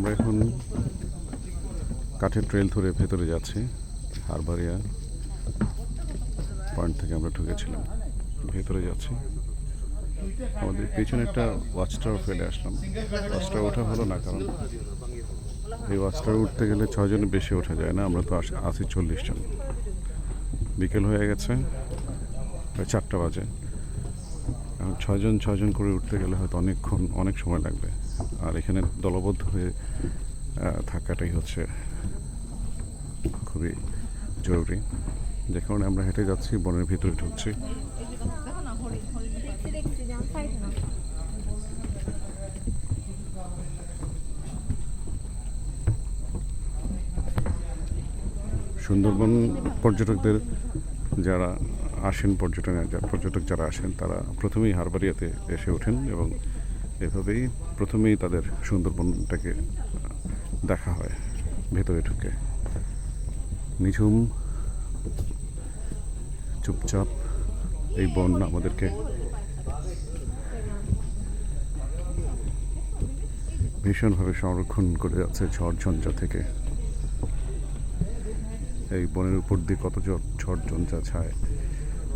আমরা এখন কাঠের ট্রেল ধরে ভেতরে যাচ্ছি, হারবারিয়া পয়েন্ট থেকে আমরা ঢুকেছিলাম। ভেতরে যাচ্ছি। আমাদের পেছনে একটা ওয়াচ টাওয়ার ফেলে আসলাম। ওয়াচ টাওয়ার ওঠা হলো না, কারণ এই ওয়াচ টাওয়ার উঠতে গেলে ছজনের বেশি ওঠা যায় না, আমরা তো আছি চল্লিশ জন। বিকেল হয়ে গেছে, প্রায় চারটা বাজে। এখন ছয়জন ছয়জন করে উঠতে গেলে হয়তো অনেকক্ষণ, অনেক সময় লাগবে। আর এখানে দলবদ্ধ হয়ে থাকাটাই হচ্ছে খুবই জরুরি। যে কারণে আমরা হেঁটে যাচ্ছি, বনের ভিতরে ঢুকছি। সুন্দরবন পর্যটকদের যারা আসেন, পর্যটনে, পর্যটক যারা আসেন, তারা প্রথমেই হারবারিয়াতে এসে ওঠেন এবং এভাবেই প্রথমেই তাদের সুন্দরবনটাকে দেখা হয়, ভেতরে ঢুকে। নিঝুম, চুপচাপ এই বন আমাদেরকে ভীষণভাবে সংরক্ষণ করে যাচ্ছে ঝড় ঝঞ্ঝা থেকে। এই বনের উপর দিয়ে কত ঝড় ঝঞ্ঝা ছায়,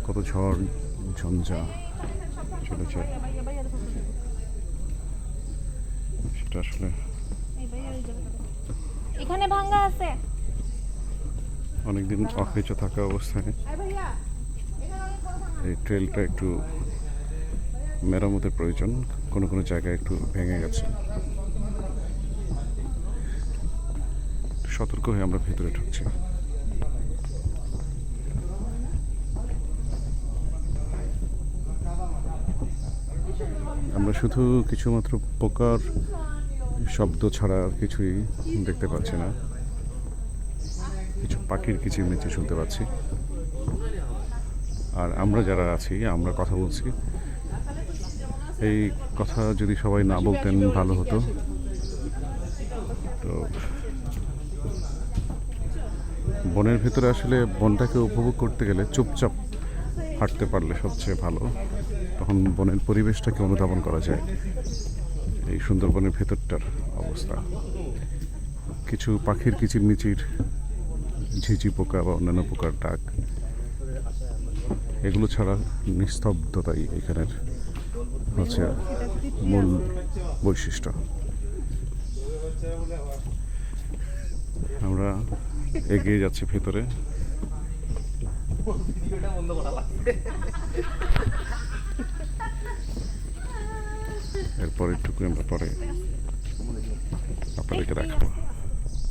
কত ঝড় ঝঞ্ঝা চলেছে। সেটা আসলে। এখানে ভাঙ্গা আছে। অনেকদিন অকেচো থাকা অবস্থায়। এই ট্রেলটা একটু মেরামতের প্রয়োজন। কোনো কোনো জায়গায় একটু ভেঙে গেছে। সতর্ক হয়ে আমরা ভেতরে ঢুকছি। আমরা শুধু কিছুমাত্র পোকার শব্দ ছাড়া আর কিছুই দেখতে পাচ্ছি না। কিছু পাখির কিচিরমিচির শুনতে পাচ্ছি। আর আমরা যারা আছি, আমরা কথা বলছি। এই কথা যদি সবাই না বলতেন ভালো হতো। তো বনের ভেতরে আসলে বনটাকে উপভোগ করতে গেলে চুপচাপ হাঁটতে পারলে সবচেয়ে ভালো। তখন বনের পরিবেশটাকে অনুধাবন করা যায়। এই সুন্দরবনের ভেতরটার অবস্থা। কিছু পাখির কিচিরমিচির ঝিঝি পোকা বা অন্যান্য পোকার ডাক, এগুলো ছাড়া নিস্তব্ধতাই এখানের হচ্ছে মূল বৈশিষ্ট্য। আমরা এগিয়ে যাচ্ছি ভেতরে। এরপর একটুকু আমরা পরে আপনাদেরকে দেখাবো।